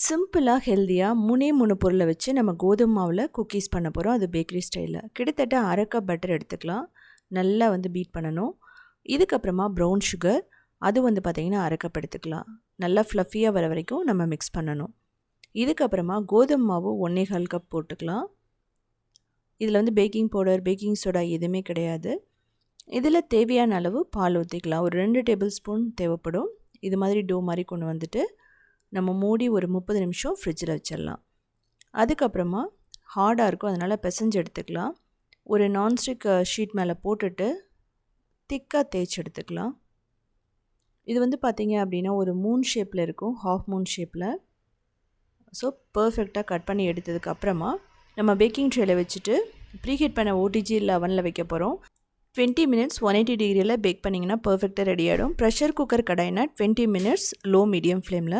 சிம்பிளாக ஹெல்த்தியாக முனே மூணு பொருளை வச்சு நம்ம கோதுமை மாவில் குக்கீஸ் பண்ண போகிறோம் அது பேக்கரி ஸ்டைலில். கிட்டத்தட்ட அரை கப் பட்டர் எடுத்துக்கலாம். நல்லா வந்து பீட் பண்ணணும். இதுக்கப்புறமா ப்ரௌன் சுகர். அது வந்து பார்த்திங்கன்னா அரை கப் எடுத்துக்கலாம். நல்லா ஃப்ளஃபியாக வர வரைக்கும் நம்ம மிக்ஸ் பண்ணணும். இதுக்கப்புறமா கோதுமை மாவு ஒன்றே கால் கப் போட்டுக்கலாம். இதில் வந்து பேக்கிங் பவுடர் பேக்கிங் சோடா எதுவுமே கிடையாது. இதில் தேவையான அளவு பால் ஊற்றிக்கலாம் ஒரு ரெண்டு டேபிள் ஸ்பூன் தேவைப்படும். இது மாதிரி டோ மாதிரி கொண்டு வந்துட்டு நம்ம மூடி ஒரு முப்பது நிமிஷம் ஃப்ரிட்ஜில் வச்சிடலாம். அதுக்கப்புறமா ஹார்டாக இருக்கும் அதனால் பிசைஞ்சு எடுத்துக்கலாம். ஒரு நான்ஸ்டிக் ஷீட் மேலே போட்டுட்டு திக்காக தேய்ச்சி எடுத்துக்கலாம். இது வந்து பார்த்திங்க அப்படின்னா ஒரு மூன் ஷேப்பில் இருக்கும் ஹாஃப் மூன் ஷேப்பில் ஸோ பர்ஃபெக்டாக கட் பண்ணி எடுத்ததுக்கு அப்புறமா நம்ம பேக்கிங் ட்ரேயில் வச்சுட்டு ப்ரீஹீட் பண்ண ஓடிஜி லெவனில் வைக்க போகிறோம் டுவெண்ட்டி மினிட்ஸ் ஒன் எயிட்டி டிகிரியில் பேக் பண்ணிங்கன்னா பர்ஃபெக்டாக ரெடி ஆகிடும் ப்ரெஷர் குக்கர் கடாயினா டுவெண்ட்டி மினிட்ஸ் லோ மீடியம் ஃப்ளேமில்